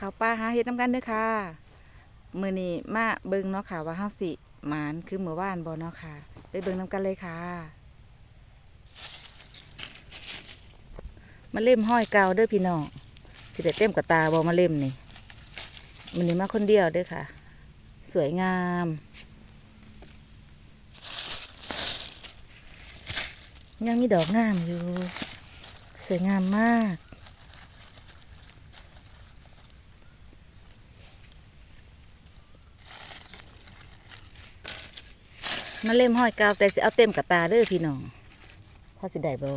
ข้าวปลาหาเฮ็ดน้ำกันเด้อค่ะมือนี้มาเบิ่งเนาะค่ะ ว่าเฮาสิหมานคือมื้อวานบ่เนาะค่ะ ไปเบิ่งน้ำกันเลยค่ะมาเล่มห้อยกาวเด้อพี่น้องสิได้เต็มกับตาบ่มาเล่มนี่มือนี้มาคนเดียวเด้อค่ะ สวยงามยังมีดอกงามอยู่ สวยงามมาก มาเล่มห้อยกาวแต่สิเอาเต็มกับตาเด้อพี่น้องพอสิได้บ่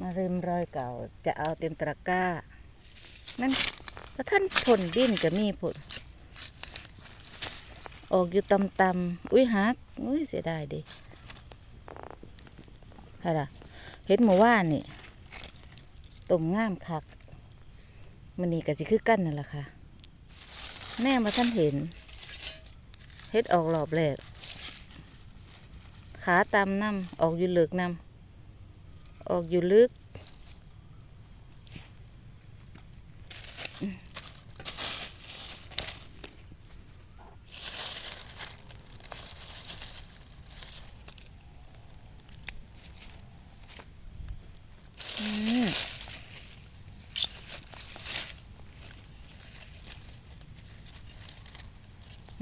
มาเริ่มรอยเก่าจะเอาเต็มตะกร้านั่นถ้าท่านผลดิ้นก็มีผลออกอยู่ตำตำๆอุ้ยหักอุ้ยเสียดายดิอะไรเห็นหมู่ว่านนี่ต้มง่ามคักมันนี่ก็สิคือกั้นนั่นแหละค่ะ แน่มาท่านเห็น เฮ็ดออกรอบแรกขาตามน้ำออกอยู่ลึกน้ำออกอยู่ลึก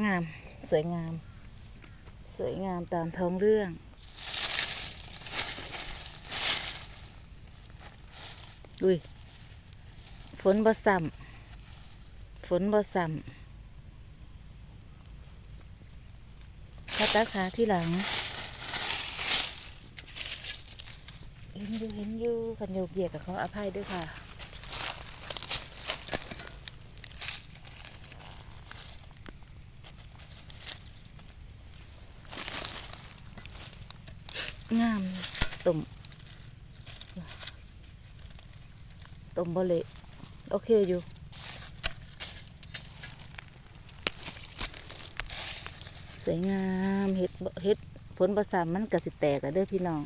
งาม สวยงาม สวยงามตามท้องเรื่องดุยฝนบ่ซ้ำฝนบ่ซ้ำข้าตาขาที่หลัง เห็นอยู่เห็นอยู่คันโยกเหยียกกับเขาอภัยด้วยค่ะ งามตุ่มตุ่มบเลโอเคอยู่สวยงามเห็ดเห็ดผลประสามมันกระสิแตกอะเด้อพี่น้อง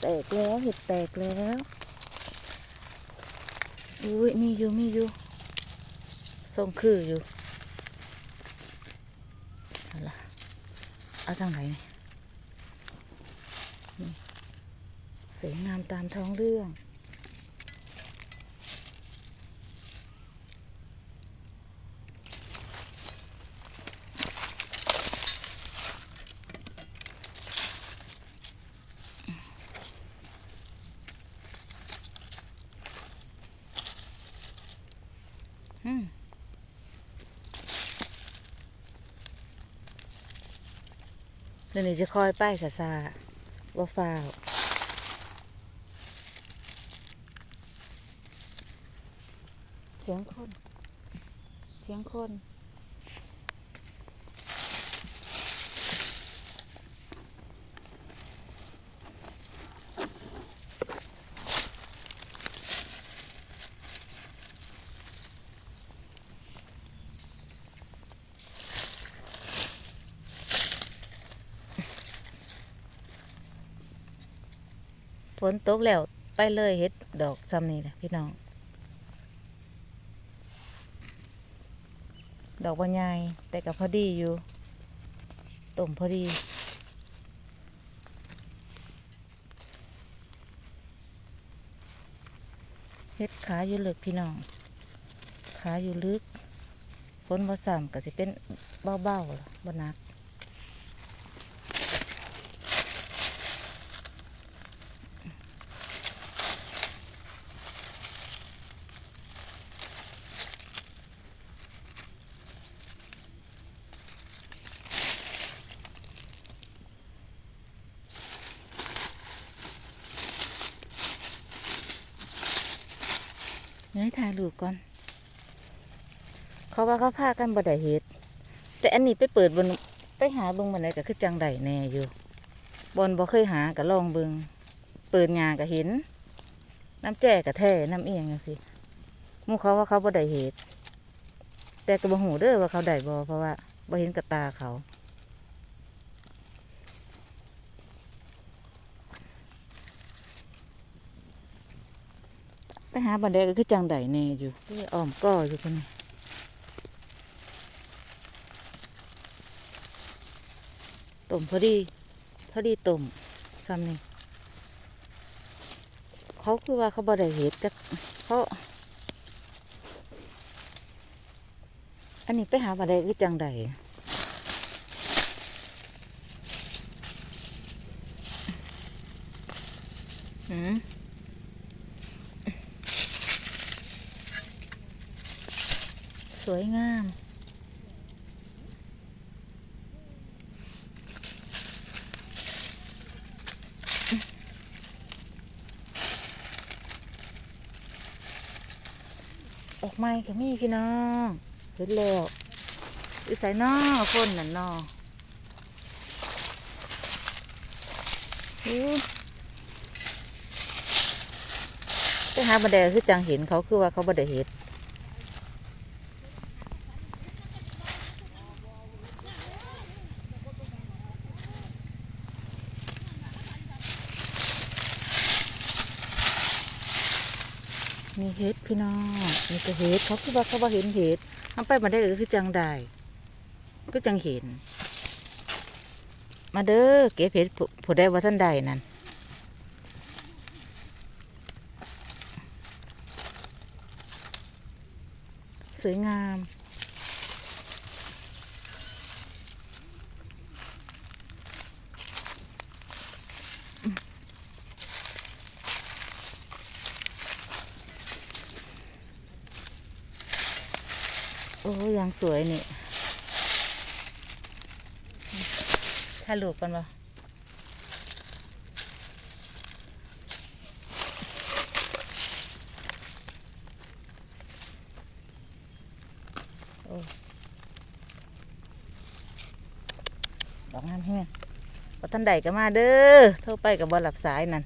แตกแล้วเห็ดแตกแล้วอุ้ยมีอยู่มีอยู่ทรงคืออยู่เอาละเอาทางไหนนี่นี่ส วยงามตามท้องเรื่อง อืมเดี๋ยวนี้จะคอยป้ายซาซาว่าฟ้าวเสียงคน เสียงคนฝนตกแล้วไปเลยเฮ็ดดอกซ้ำนี่นะพี่น้อง ดอกบานใหญ่แต่ก็พอดีอยู่ต่มพอดี เฮ็ดขาอยู่ลึกพี่น้อง ขาอยู่ลึกฝนบ่สามก็สิเป็นเบาๆล่ะบ่หนัก เดี๋ยถ่ายรูปก่อน เขาว่าเขาพากันบ่ได้เฮ็ด แต่อันนี้ไปเปิดบนไปหาเบิ่งบันไดก็คือจังไดแน่อยู่บนบ่เคยหาก็ลองเบิงเปิดงานก็เห็น น้ำแจ้ก็แท้น้ำเอียงจังซี่หมู่เขาว่าเขาบ่ได้เฮ็ดแต่ก็บ่ฮู้เด้อว่าเขาได้บ่เพราะว่าบ่เห็นกับตาเขา หาบันไดก็คือจังไดแน่อยู่นี่อ้อมก้ออยู่คนนี้ต้มพอดีพอดีต้มซ้ำนี่เขาคือว่าเขาบ่ได้เห็ดจักเขาอันนี้ไปหาบันไดคือจังไดอืม สวยงาม ออกไม้ก็มีพี่น้องเห็นแล้วอีใส่นอคนน่ะนออู้ไปหาบันไดคือจังเห็นเขาคือว่าเขาบันไดเห็ดีเห็ดพี่น้องมีแต่เห็ดเขาคือว่าเขาบ่เห็นเห็ดทำไปมาได้ก็คือจังได้ก็จังเห็น มาเด้อเก็บเห็ดผู้ผู้ได้ว่าท่านใดนั่นสวยงาม สวยนี่ถ่ายรูปกันปะโอ้ดอกงามแห้งพอท่านใดก็มาเด้อโทรไปกับบอลหลับสายนั่น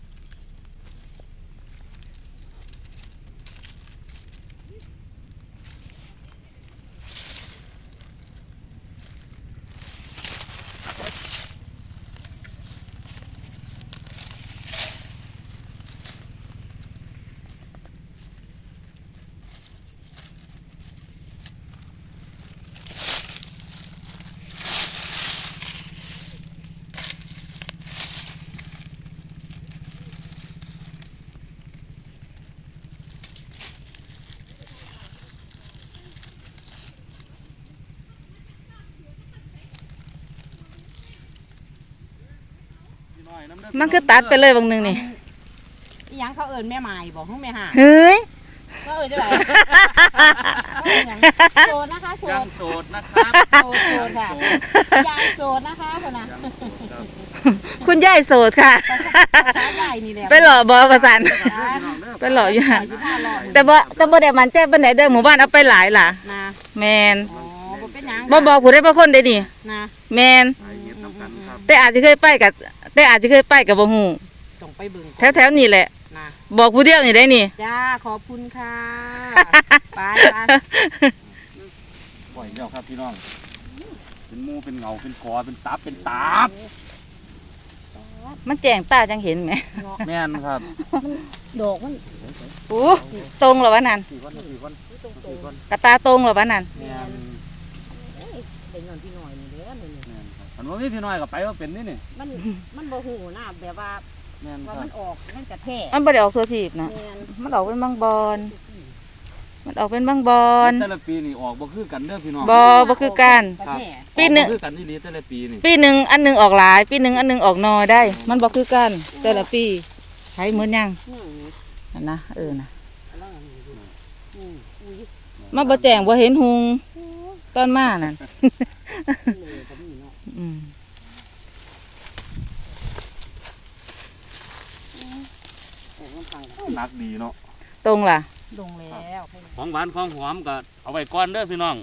มันก็ตัดไปเลยบางหนึงนี่อีหยังเขาเอิญแม่ไม้บอกห้องแม่ห่าเฮ้ย เขาเอิญจะไหนเขาเอิญหยังโสดนะคะโสยัดงโสดนะครับโสดโสดค่ะยายโสดนะคะคนน่ะคุณยายโสดค่ะ ภาษายายนี่แหละไปหล่อบอประสันไปหล่ออยู่ห่างยี่ห้าร้อยแต่บ่แต่บ่ได้มันแจ้ปานไหนเด้อหมู่บ้านเอาไปหลายล่ะ นะแมนอ๋อบ่เป็นหยังบ่บอกผู้ใดบ่คนได้นี่ นะแมนไปเฮ็ดน้ำกันครับแต่อาจจะเคยไปกับ แต่อาจจะเคยไปกับบ่ฮู้ต้องไปเบิ่งแถวๆนี่แหละ นะบอกผู้เดียวนี่ได้นี่ จ้าขอบคุณค่ะไปไปปล่อยเดียวครับพี่น้อง เป็นหมูเป็นเงาเป็นกอเป็นตับเป็นตาบมันแจ้งตาจังเห็นไหมแม่นครับดอกมันโอ้ตรงแล้ววะนั่นสี่วันสี่วันสี่วันกระตาตรงแล้ววะนั่นแม่น เป็นเงินพี่หน่อยนี่เด้อนี่ แม่นครับคันว่ามีพี่น้อยก็ไปว่าเป็นนี่นี่มันมันบ่หูนะแบบว่าแม่นว่าครัมับนออกมันกระแทกมันบ่ได้ออกตัวทีบนะแม่นมันออกเป็นบางบอน มันออกเป็นบางบอน แต่ละปีนี่ออกบ่คือกันเด้อพี่น้องบ่บ่คือกัน กระครับแทกปีหนึ่ง ออกบ่คือกันที่ลีแต่ละปีนี่ปีหนึ่งอันหนึ่งออกหลาย ปีหนึ่งอันหนึ่งออกน้อยได้ มันบอกคือกัน แต่ละปีใช้เหมือนยังอืมนั่นนะเออนะอะไรอย่างนี้ดูอืมอุ้ยมาบ่แจ้งบ่เห็นหุงตอนมานั่นเลยก็มีเนาะ อืมโอ้มันพังหนักดีเนาะตรงล่ะ ลงแล้วของหวานของหอมก็เอาไว้ก่อนเด้อพี่น้อง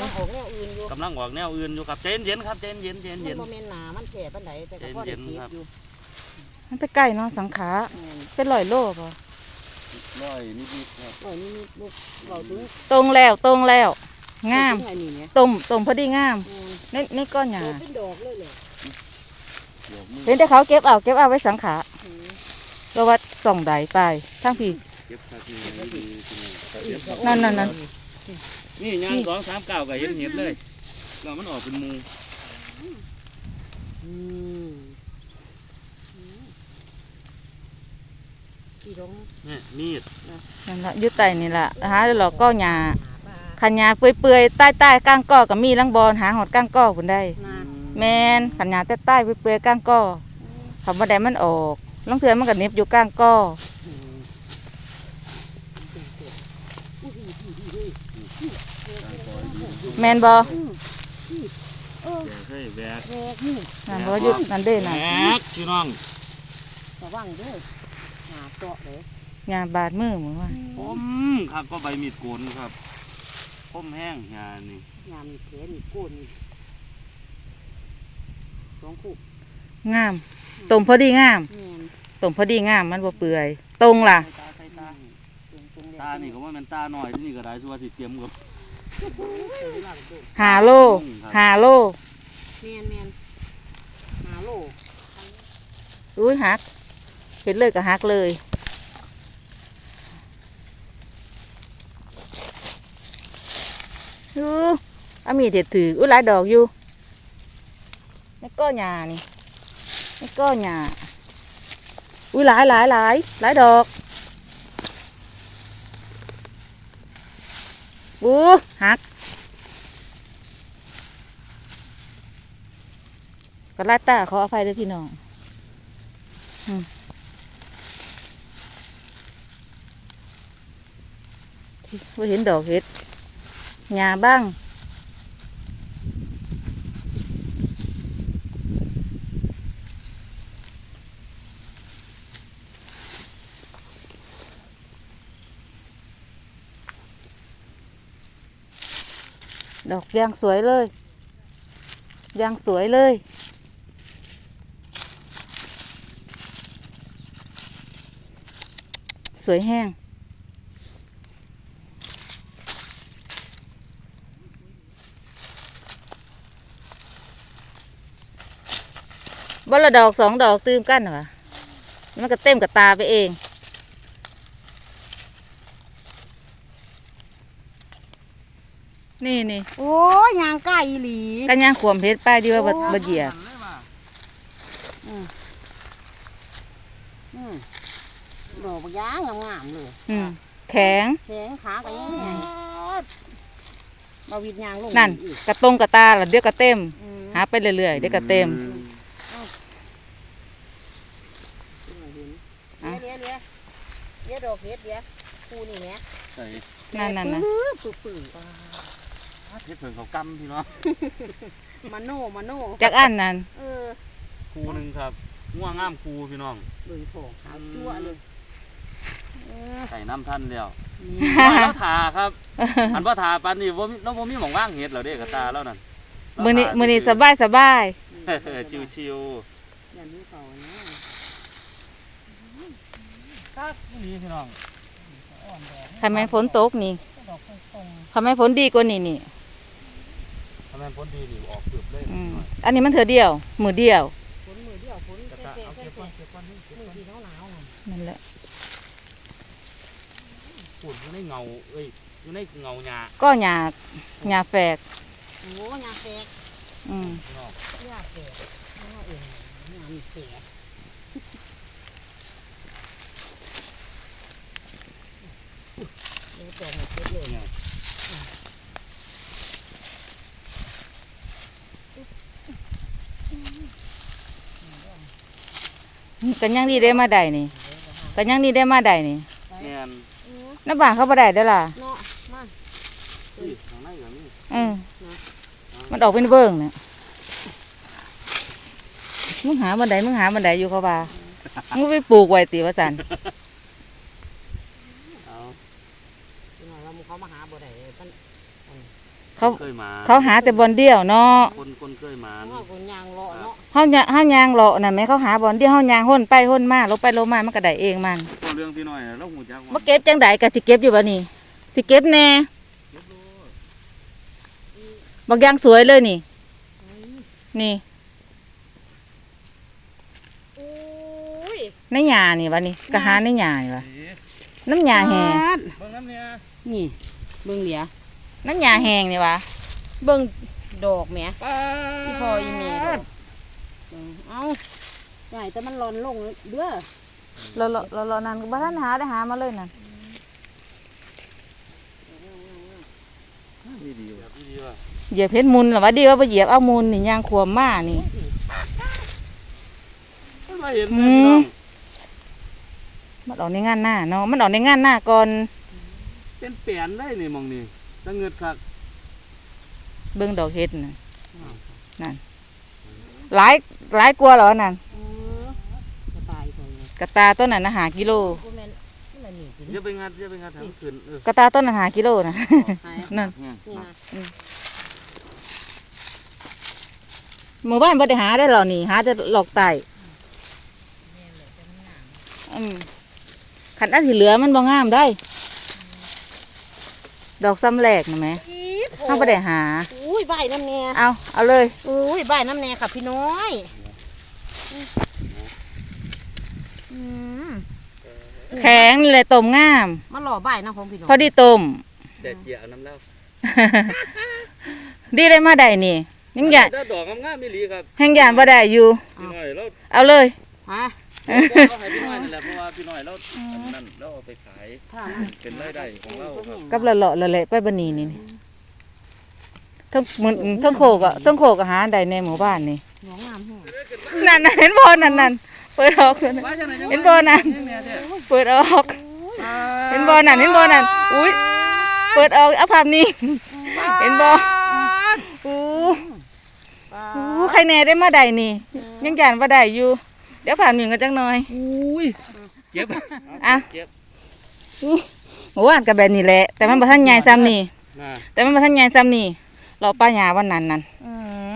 มันออกแนวอื่นอยู่กำลังออกแนวอื่นอยู่ครับใจเย็นๆครับใจเย็นๆใจมันเย็นโมเมนหนา มันแก่ปานใดแต่ก็พอได้เก็บอยู่มันไปใกล้เนาะสังขาอืมเป็นร้อยโลป่ะๆร้อยนิดๆครับโอ้ยนี่ลูกเราถึงตรงแล้วตรงแล้ว งามถึอันนี้เนี่ยตรงตรงพอดีงามอืมในในก้อนหญ้าโอ้เป็นดอกเลยเลยเดี๋ยวมือเห็นแต่เขาเก็บเอาเก็บเอาไว้สังขาอืมก็ว่าส่องใดไปทั้งพี่เก็บซาทีอีกนั่นนั่นนั่นนี่ย่างสองสามเก้าก็เห็นเห็ดเลยเรามันออกเป็นหมูอืมอีดงเนี่ยมีดนั่นละอยุไตนี่ละหาแล้วเราก็หยาหาปลา ขันหยาเปื่อยๆใต้ใต้ๆก้างก้อกับมีลังบอลหาหอดก้างก้อคุณได้นาแมนขันหยาใต้ใต้ๆเปื่อยๆก้างก้อคำว่าใดมันออกลองเถื่อมันก็เหน็บอยู่ก้างก้อแมนบอเออแบกเฮ้ยแบกแรกนี่นั่นบอยุดนั่นเด้แบน่ะกพี่น้องระวังเด้อหาเจาะเลยหยาบาดมือเหมือนว่าผมครับก็ใบมีดโกนครับผ มแห้งยานี่ยามีแผลมีโกนนี่สองคู่งามตรงพอดีงามแม่นตรงพอดีงามมันบ่เปื่อย ตรงล่ะ ตาใส่ตาตรงตรงตานี่ก็ว่ามันตาหน่อยที่นี่ก็ได้สัวาสิเตรียมกับหาโลหาโลแม่นแม่นหาโลอุ้ยหักเห็นเลยก็หักเลย อู้อามีเด็ดถืออุ้ยหลายดอกอยู่นี่ก้อหญ้านี่นี่ก้อหญ้าอุ้ยหลายหลายหลายหลายดอกอู้หักก็ไล่ตาขออภัยด้วยพี่น้องว่าเห็นดอกเห็ด หญ้าบ้างดอกยางสวยเลยยางสวยเลย สวยแห้ง บละดอกสองดอกตื้มกันเหรอมันก็เต็มกับตาไปเอง นี่นี่โอ้ยยางใกล้อีหลีกันย่างขวมเพชรป้ายดีว่าบดเหยียบอืมดอกบักยางงามๆเลยอืมแข็งแขงขาก็ยังไงบาวิดยางลงนั่นอีกกระตรงกระตาละเดี๋ยวกระเต็มอืมหาไปเรื่อยๆเดี๋ยวกระเต็ม อะ เดี๋ยวเดี๋ยวเดี๋ยวเดี๋ยวดอกเห็ดเดี๋ยวคูนี่แหมใส่นั่นนั่นนะปื้อปื้อเฮ็ดเพิ่งเขากำพี่น้องมาโนมาโนจากอันนั้นเออคูหนึ่งครับง่วงงามคูพี่น้องเบิ่งโถขาวจั่วเลยเออใส่น้ำท่านแล้วนี่ปล่อยแล้วทาครับ อันว่าทาปันนี่ว่าเราบ่มีหมองว่างเห็ดเหรอเด้กับตาแล้วนั่นมือนี้มือนี้สบายสบายเออชิวอย่านี้เขานะๆ ครับนี่พี่น้องทำไมฝนตกนี่ดอกตรงทำไมฝนดีกว่านี่นี่ทำไมพ้นดีนี่ออกเกือบเลยอืมอันนี้มันเธอเดียว มือเดียวๆฝนมือเดียวฝนกระแค่ตาแค่เอาแค่เก็บก่อนแค่เก็บก่อนนี่เก็บมือก่อนที่หนาวหนาวๆน่ะนั่นแหละฝุ่นอยู่ในเงาเอ้ยอยู่ในเงาหญ้าก็หยาหยาแฝกโอ้ยาแฝกอืมพี่น้อง ยาแฝกยาเองยามีแฝก เดี๋ยวตัวหมดเยอะเลยเนี่ยกันยังดีได้มาได้นี่กันยังดีได้มาได้นี่แม่นเออน้าบ้านเขาบ่ได้เด้อล่ะเนาะมานี่ทางในก็มีเออมันออกเป็นเบิ่งเนี่ยมึงหาบันไดมึงหาบันไดอยู่เขาว่ามึงไปปลูกไว้ติว่าสัน เอา เดี๋ยวเราเขามาหาบ่ได้ท่าน เขาเคยมาเขาหาแต่บอลเดียวเนาะคนคนเคยมาเพราะว่าคนยางเลาะเนาะเฮายาเฮายางเลาะน่ะแม่เขาหาบอลเดียวเฮายางห้นไปห้นมาลงไปลงมามันก็ได้เองมันตัวเรื่องพี่น้อยเราหูจักมาว่าเก็บจังไดก็สิเก็บอยู่บ่นี่สิเก็บแน่บักยางสวยเลยนี่ นี่โอ้ยในหญ้านี่วะนี่ก็หาในหญ้านี่วะดีน้ำยาแห้งปาดเบิ่งน้ำเนี่ยนี่เบิ่งเหลีย น้ำยาแห้งนี่วะเบิ่งดอกแหมป้าที่พออีเมลดเออเอาใหญ่แต่มันร้อนลงเด้อเราเราเราเรานั่นก็บ่ทันหาได้หามาเลยนั่นดีดีว่ะดีว่ะเหยียบเพชรมุนหรอวะดีว่าไปเหยียบเอามุนนี่ยางขวมมานี่มันมาเห็นอืไหมมพี่น้องมันออกในงานหน้าเนาะมันออกในงานหน้าก่อนเป็นแปลนได้นี่มองนี่ ตั้งเงิดคักเบิ่งดอกเฮ็ดน่ะนั่นหลายหลายกลัวาเหรอนั่นเออจะตายไปเลยกระตาต้นนั้นนะหากิโลกูแม่นนี่มันนี่สิอย่าไปงัดอย่าไปงัดทำขึ้นเออกระตาต้นนั้นหากิโลนะหายนั่นเนี่ยนี่นะหมู่บ้านบ่ได้หาได้หรอนี่หาแต่หลอกไตอืมขันอันที่เหลือมันบ่งามได้ ดอกซ้ำแหลกนะแหม่อีบเฮาบ่ได้หา อุ้ยใบน้ำแน่เอาเอาเลย อุ้ยใบน้ำแน่ค่ะพี่น้อยอืมแข็งนี่แหละต้มงาม มาหล่อใบนะของพี่น้องพอดีต้มแต่เจียน้ำเล่าดีได้มาได้นี่ยังอยากถ้าดอกงามๆไม่ลีครับแห่งยานบ่ได้อยู่พี่น้อยเราเอาเลยฮะ เราให้พี่น้อยนั่นแหละเพราะว่าพี่น้อยเราอันนั้นเราเอาไปขายเป็นรายได้ของเราครับกับละเลาะละเละไปบันนีนี่นี่ทั้งมันทั้งโคกอะทั้งโคกอาหารใดในหมู่บ้านนี่หัวงามแห้งนั่นน่ะเห็นบ่นั่นนั่นเปิดออกนั่นน่ะ ว่าจังไหยังเห็นบ่นั่น เปิดออก เห็นบ่นั่นเห็นบ่นั่นอุ้ยเปิดออกเอาภาพนี้ เห็นบ่อู้อู้ใครแน่ได้มาได้นี่ ยังยานบ่ได้อยู่ เดี๋ยวผ่านหนึ่งกันจังหน่อยอุ้ยเก็บอะเก็บหมู่บ้านก็แบบนี้แหละ แต่มันบ่ทันใหญ่ซ้ำนี่น่ะแต่มันบ่ทันใหญ่ซ้ำนี่เราป้าหญ้าวันนั้นนั่นอื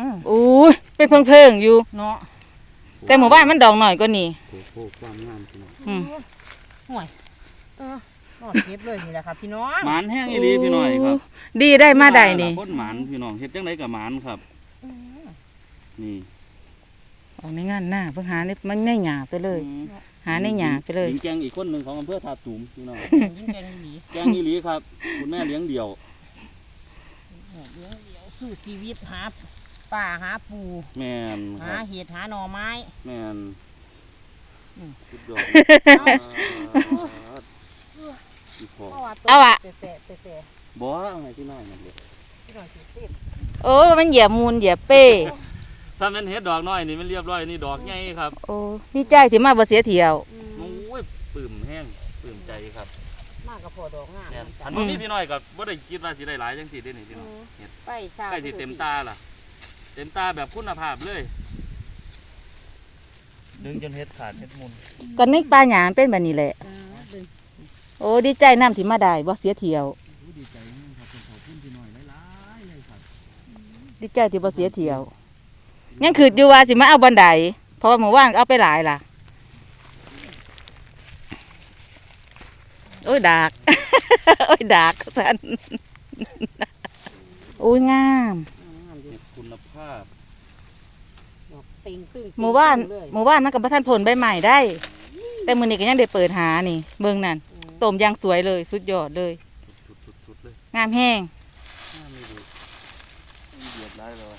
มอู้ยเป็นเพิงๆอยู่เนาะแต่หมู่บ้านมันดอกหน่อยกว่านี่โอ้โหความงามพี่น้องอืมห่วยเออหอดเก็บเลยนี่แหละค่ะพี่น้องหมานแห้งอีหลีพี่น้อยครับ ดีได้มาได้นี่คนหมานพี่น้องเฮ็ดจังไดกับหมานครับ นี่ ออกในงานหน้าเพิ่งหาในมันในหญ้าไปเลย หาในหญ้าไปเลยหญิงแกงอีกคนหนึ่งของอำเภอทาตูมพี่น้องยิ่งแกงอีหลีแกงอีหลีครับ คุณแม่เลี้ยงเดี่ยวเดี๋ยวเดี๋ยวสู้ชีวิตหาป่าหาปูแม่นคหารับเห็ดหาหน่อไม้ แม่นอืมสุดยอดอีพอเอาอะเปะเปะเปะเปะบ่เอาให้พี่น้อยนั่นเลยพี่น้องสิสิบโอ้มันเหยียบมูลเหยียบเป้ ถ้ามันเฮ็ดดอกน้อยนี่มันเรียบร้อยนี่ดอกใหญ่ครับโอ้ดีใจที่มาบ่เสียเที่ยวอืมโอ้ยปลื้มแห้งปลื้มใจครับมากกับพอดอกงามแม่นจ้ะอันบ่มีพี่น้อยก็บ่ได้คิดว่าสิได้หลายจังซี่เด้นี่พี่น้องไปชาใกล้สิเต็มตาล่ะ เต็มตาแบบคุณภาพเลย ดึงจนเฮ็ดขาดเฮ็ดมุนก็นึกปลาหยานเป็นแบบนี้แหละอ่าดึงโอ้ดีใจน้ำที่มาได้บ่เสียเที่ยว ดีใจครับเป็นขอบคุณพี่น้อยหลายๆเลยครับ ดีใจที่บ่เสียเที่ยว ยังคืดอยู่ว่าสิมาเอาบันไดเพราะว่าหมู่บ้านเอาไปหลายล่ะ โอ้ยดาก โอ้ยดากสันโอ้ยงามงามอยู่เฮ็ดคุณภาพดอกเต็งตึ้งหมู่บ้านตึ้งเลยหมู่บ้านมันกับประทานผลใบใหม่ได้ แต่มือนี้ก็ยังได้เปิดหานี่ เบิ่งนั่นอืม ต้มยางสวยเลย สุดยอดเลย ชุดๆๆเลย งามแห้ง น่าไม่ดูเดือดร้ายเลย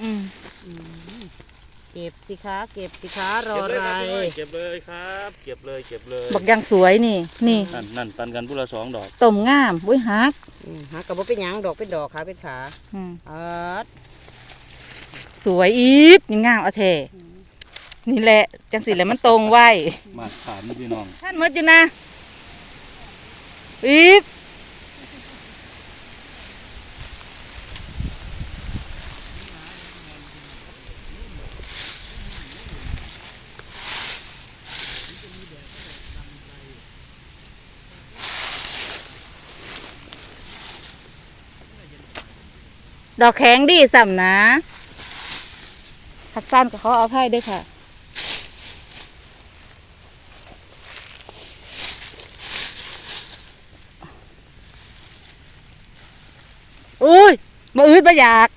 อืม อืมเก็บ สิคะเก็บสิคะรออะไรเก็บเลยครับ เก็บเลยเก็บเลยบักยางสวยนี่ นี่นั่นนั่นปันกันผู้ละสองดอกต้มงามอุ้ยฮักอืมหากระบอกเป็นหยังดอกเป็นดอกขาเป็นขาอืมเออสวยอีฟยังงามเอาแท้นี่แหละจังสิแหละมันตรงไว้มาถามพี่น้องท่านมืดอยู่นะอีฟ ดอกแข็งดีสัมนะขัดสั้นกับเขาเอาให้ด้วยค่ะ อุ้ยมาอืดมาอยาก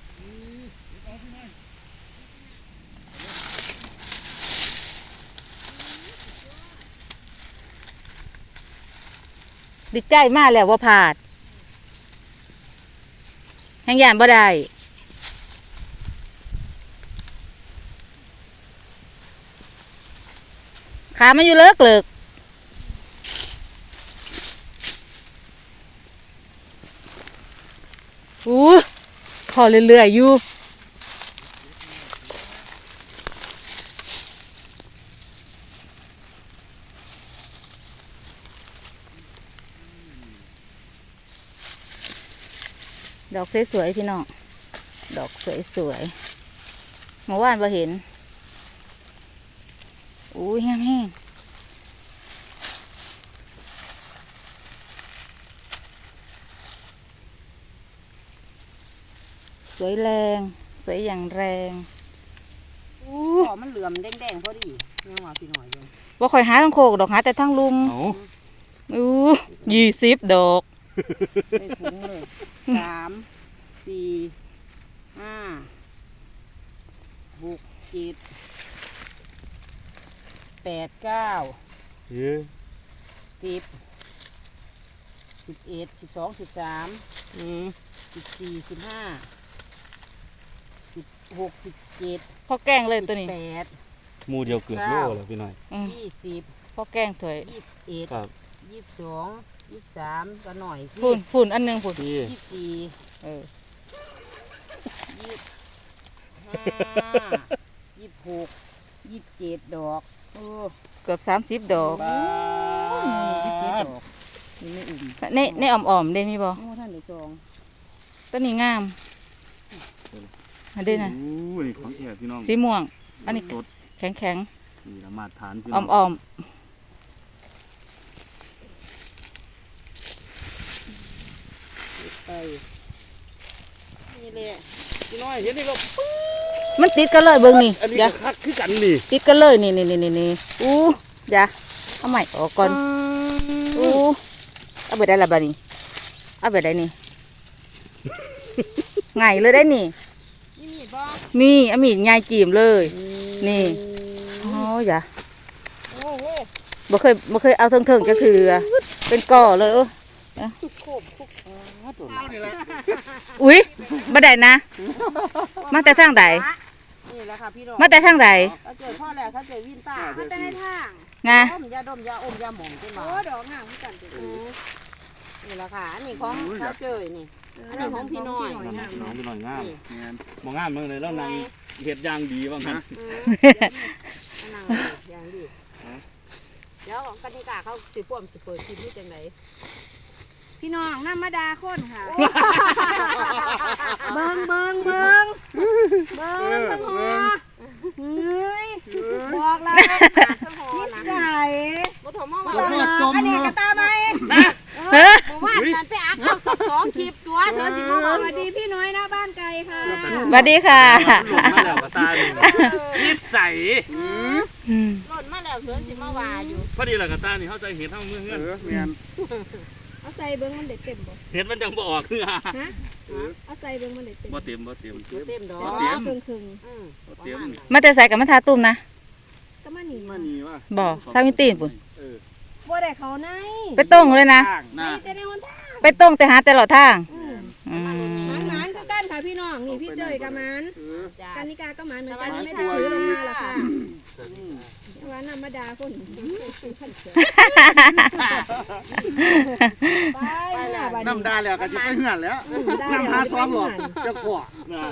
ดีใจมากแล้วว่าผ่าน แห่งยานบ่ได้ขามันอยู่เลิกเลิกอู้ขอเรื่อยๆอยู่ ด อกสวยๆพี่น้อง ดอกสวยๆเมื่อวานบ่เห็น อุ้ยแห้งๆสวยแรง สวยอย่างแรงอู้ขอมันเหลื่อมแดงๆพอดียังว่าพี่น้อยอยู่บ่ค่อยหาทางโคกดอกหาแต่ทางลุมเอาอู้ยี่สิบดอก ใส่ถุงเลยสามสี่ห้าหกเจ็ดแปดเก้าเฮ้ยสิบสิบเอ็ดสิบสองสิบสามอืมสิบสี่สิบห้าสิบหกสิบเจ็ดพอแกล้งเลยตัวนี้แปดหมูเดียวเกือบโลแล้วพี่น้อยอืมยี่สิบพอแกล้งถอยยี่สิบเอ็ดครับยี่สิบสอง ยี่สิบสามก็หน่อยพูนพูนอันหนึงพูนพี่ยี่สิบสี่เออยี่สิบห้ายี่สิบหกยี่สิบเจ็ดดอกโอ้เกือบสามสิบดอกบ้ายี่สิบเจ็ดดดอกนี่ไม่อุ่มในในอ่อมๆได้มีบ่โอ้ท่านในซองต้นนี้งามอันนี้นะอู้นี่ของแท้พี่น้องสีม่วง อันนี้สดแข็งแข็งนี่ละมาตรฐานพี่ๆน้องอ่อม ไปนี่แหละพี่น้อยเห็นนี่ก็ๆมันติดกันเลยเบิ่งนี่อันนี้เดี๋ยก็วคักคือกันนี่ติดกันเลยนี่นี่นี่นี่นี่อู้เดี๋ยวเอาใหม่ออกก่อนอู้เอาไปได้ละบ้านี่เอาไปได้นี่ ไงเลยได้นี่ นี่มีดบ่มีอามีดง่ายจีมเลย นี่โอ้ยอย่าโอ้เว้ยบ่เคยบ่เคยเอาเทิงๆจะคือเป็นก่อเลยเออโคบคุกเอานี่แหละอุ้ยบ่ได้นะ มาแต่ทางใดนี่แหละค่ะพี่น้องมาแต่ทางใดถ้าเจอพ่อแล้วถ้าเจอวินตาถ้าจะให้ทางนะดมยาดมยาอมยาหม่องขึ้นมาโอ้ดอกห่างกันนี่แหละค่ะอันนี้ของเขาเจอนี่อันนี้ของพี่น้อยน้องพี่น้อยงามนี่แม่นบ่งามเมืองเลยแล้วนางเฮ็ดอย่างดีว่างั้นนั่งอย่างดีเดี๋ยวของกติกาเขาสิพ่วมสิเปิดคลิปนี่จังได พี่น้องน้ำมาดาคนค่ะ เบิงเบิงเบิงเบิงทั้งหัวเฮ้ยบอกแล้วนิสัยบ่โทรมาบ่ว่าต้องหรอกอันนี้กระตาไหมเฮ้อบ่ว่ามันไปอักเอาสักสองคลิปตัวเธอสิมาสว่าวัสดีพี่น้อยหน้าบ้านไกลค่ะสวัสดีค่ะหลงมาแล้วก็ตานี่นิสัยอืมหล่นมาแล้วเธอสิมาว่าอยู่พอดีแล้วก็ตานี่เข้าใจเห็ดเฮาเมื่อเฮือนเออแม่นเอาใส่เบิงมันเด็ดเต็มบ่เห็ดมันจังบ่ออกคือฮะฮะเอาใส่เบิงมันเด็ดเต็มบ่เต็มบ่เต็มบ่เต็มดอกบ่เต็มครึ่งครึ่งอืมบ่เต็มมาแต่ใส่กับมาทาตุ้มนะๆก็มาหนีมานี่ว่าบ่ถ้ามีตีนปุ่นบ่ได้เขาในไปต้งเลยนะไปนะแต่ในหนทางไปต้งแต่หาแต่หลอดทางอืมอืมหมานหมานคือกันค่ะพี่น้องนี่พี่เจยกับหมานจ้ากันนิกาก็หมานเหมือนกันไม่ได้ถือลงมาหรอกค่ะ ว่าน้ำมาดาคนไปเนี่ยบัดนี้น้ำดาแล้วก็จะไปเหือนแล้วได้น้ำหาซ้อมหรอกเดี๋ยวจะขวนะ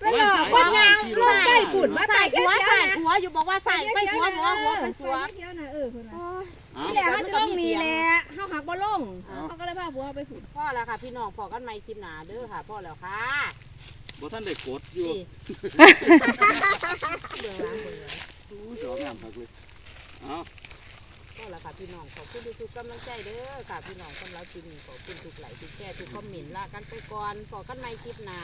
ไปหลอกคนงามลงใต้ฝุ่นมาใส่ใส่หัแค่วเดียวใส่นะหัวอยู่บอกว่าใส่ไปหัวหัวหัวเป็นสัวเดียวนะเออคนละเอานี่แหละเขาจะต้องมีแหละเขาหักบ่ลงเขาก็เลยพาผัวไปฝุ่นพ่อแล้วค่ะพี่น้องพอกันใหม่คลิปหน้าเด้อค่ะพ่อแล้วค่ะบ่ทันได้กดอยู่นี่เบื้องหลังเบื้องหลัง สองงามคักเลยเอาพ่อแล้วค่ะพี่น้องขอบคุณทุกๆกำลังใจเด้อค่ะพี่น้องสำหรับคลิปนี้ขอบคุณทุกไลค์ทุกแชร์ทุกคอมเมนต์ลากันไปก่อนพอกันใหม่คลิปหน้า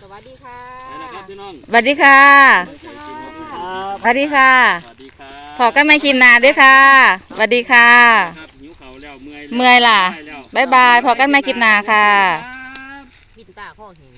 สวัสดีค่ะไปแล้วครับพี่น้องสวัสดีค่ะสวัสดีค่ะ สวัสดีครับพอกันไม่คิมนาด้วยค่ะสวัสดีค่ะ ครับหิวเขาวแล้วเมื่อยเมื่อยล่ะไปแล้ว บ๊ายบายพอกันไม่คลิปนาค่ะครับบินตาข้อเห็น